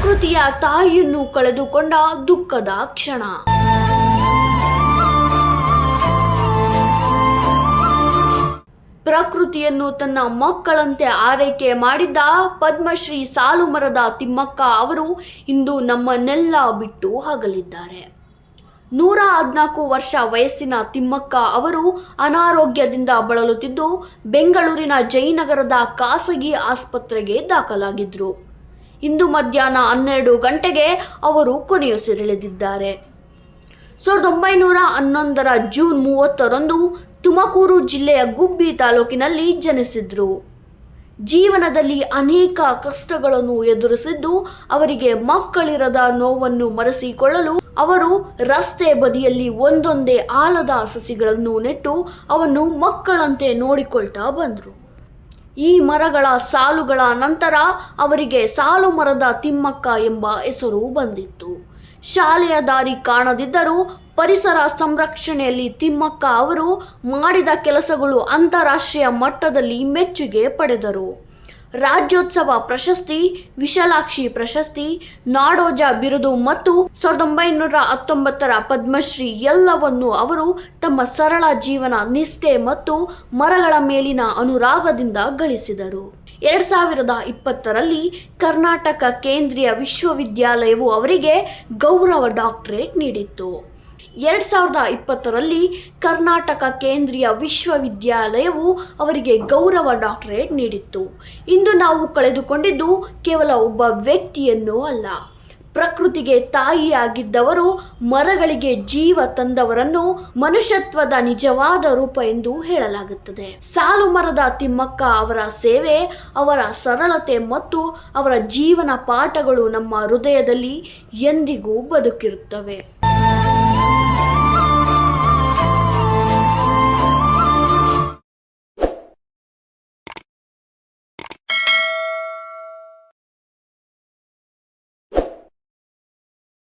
ಪ್ರಕೃತಿಯ ತಾಯಿಯನ್ನು ಕಳೆದುಕೊಂಡ ದುಃಖದ ಕ್ಷಣ. ಪ್ರಕೃತಿಯನ್ನು ತನ್ನ ಮಕ್ಕಳಂತೆ ಆರೈಕೆ ಮಾಡಿದ್ದ ಪದ್ಮಶ್ರೀ ಸಾಲುಮರದ ತಿಮ್ಮಕ್ಕ ಅವರು ಇಂದು ನಮ್ಮನ್ನೆಲ್ಲ ಬಿಟ್ಟು ಹಗಲಿದ್ದಾರೆ. ನೂರ ಹದಿನಾಲ್ಕು ವರ್ಷ ವಯಸ್ಸಿನ ತಿಮ್ಮಕ್ಕ ಅವರು ಅನಾರೋಗ್ಯದಿಂದ ಬಳಲುತ್ತಿದ್ದು, ಬೆಂಗಳೂರಿನ ಜಯನಗರದ ಖಾಸಗಿ ಆಸ್ಪತ್ರೆಗೆ ದಾಖಲಾಗಿದ್ರು. ಇಂದು ಮಧ್ಯಾಹ್ನ ಹನ್ನೆರಡು ಗಂಟೆಗೆ ಅವರು ಕೊನೆಯುಸಿರೆಳೆದಿದ್ದಾರೆ. ಸಾವಿರದ ಒಂಬೈನೂರ ಹನ್ನೊಂದರ ಜೂನ್ ಮೂವತ್ತರಂದು ತುಮಕೂರು ಜಿಲ್ಲೆಯ ಗುಬ್ಬಿ ತಾಲೂಕಿನಲ್ಲಿ ಜನಿಸಿದ್ರು. ಜೀವನದಲ್ಲಿ ಅನೇಕ ಕಷ್ಟಗಳನ್ನು ಎದುರಿಸಿದ್ದು ಅವರಿಗೆ ಮಕ್ಕಳಿರದ ನೋವನ್ನು ಮರೆಸಿಕೊಳ್ಳಲು ಅವರು ರಸ್ತೆ ಬದಿಯಲ್ಲಿ ಒಂದೊಂದೇ ಆಲದ ಸಸಿಗಳನ್ನು ನೆಟ್ಟು ಅವನ್ನು ಮಕ್ಕಳಂತೆ ನೋಡಿಕೊಳ್ತಾ ಬಂದರು. ಈ ಮರಗಳ ಸಾಲುಗಳ ನಂತರ ಅವರಿಗೆ ಸಾಲು ಮರದ ತಿಮ್ಮಕ್ಕ ಎಂಬ ಹೆಸರು ಬಂದಿತ್ತು. ಶಾಲೆಯ ದಾರಿ ಕಾಣದಿದ್ದರೂ ಪರಿಸರ ಸಂರಕ್ಷಣೆಯಲ್ಲಿ ತಿಮ್ಮಕ್ಕ ಅವರು ಮಾಡಿದ ಕೆಲಸಗಳು ಅಂತಾರಾಷ್ಟ್ರೀಯ ಮಟ್ಟದಲ್ಲಿ ಮೆಚ್ಚುಗೆ ಪಡೆದರು. ರಾಜ್ಯೋತ್ಸವ ಪ್ರಶಸ್ತಿ, ವಿಶಾಲಾಕ್ಷಿ ಪ್ರಶಸ್ತಿ, ನಾಡೋಜ ಬಿರುದು ಮತ್ತು ಸಾವಿರದ ಒಂಬೈನೂರ ಹತ್ತೊಂಬತ್ತರ ಪದ್ಮಶ್ರೀ ಎಲ್ಲವನ್ನು ಅವರು ತಮ್ಮ ಸರಳ ಜೀವನ, ನಿಷ್ಠೆ ಮತ್ತು ಮರಗಳ ಮೇಲಿನ ಅನುರಾಗದಿಂದ ಗಳಿಸಿದರು. ಎರಡ್ ಸಾವಿರದ ಇಪ್ಪತ್ತರಲ್ಲಿ ಕರ್ನಾಟಕ ಕೇಂದ್ರೀಯ ವಿಶ್ವವಿದ್ಯಾಲಯವು ಅವರಿಗೆ ಗೌರವ ಡಾಕ್ಟರೇಟ್ ನೀಡಿತ್ತು. ಎರಡು ಸಾವಿರದ ಇಪ್ಪತ್ತರಲ್ಲಿ ಕರ್ನಾಟಕ ಕೇಂದ್ರೀಯ ವಿಶ್ವವಿದ್ಯಾಲಯವು ಅವರಿಗೆ ಗೌರವ ಡಾಕ್ಟರೇಟ್ ನೀಡಿತ್ತು. ಇಂದು ನಾವು ಕಳೆದುಕೊಂಡಿದ್ದು ಕೇವಲ ಒಬ್ಬ ವ್ಯಕ್ತಿಯನ್ನು ಅಲ್ಲ. ಪ್ರಕೃತಿಗೆ ತಾಯಿಯಾಗಿದ್ದವರು ಮರಗಳಿಗೆ ಜೀವ ತಂದವರನ್ನು ಮನುಷ್ಯತ್ವದ ನಿಜವಾದ ರೂಪ ಎಂದು ಹೇಳಲಾಗುತ್ತದೆ. ಸಾಲು ಮರದ ತಿಮ್ಮಕ್ಕ ಅವರ ಸೇವೆ, ಅವರ ಸರಳತೆ ಮತ್ತು ಅವರ ಜೀವನ ಪಾಠಗಳು ನಮ್ಮ ಹೃದಯದಲ್ಲಿ ಎಂದಿಗೂ ಬದುಕಿರುತ್ತವೆ.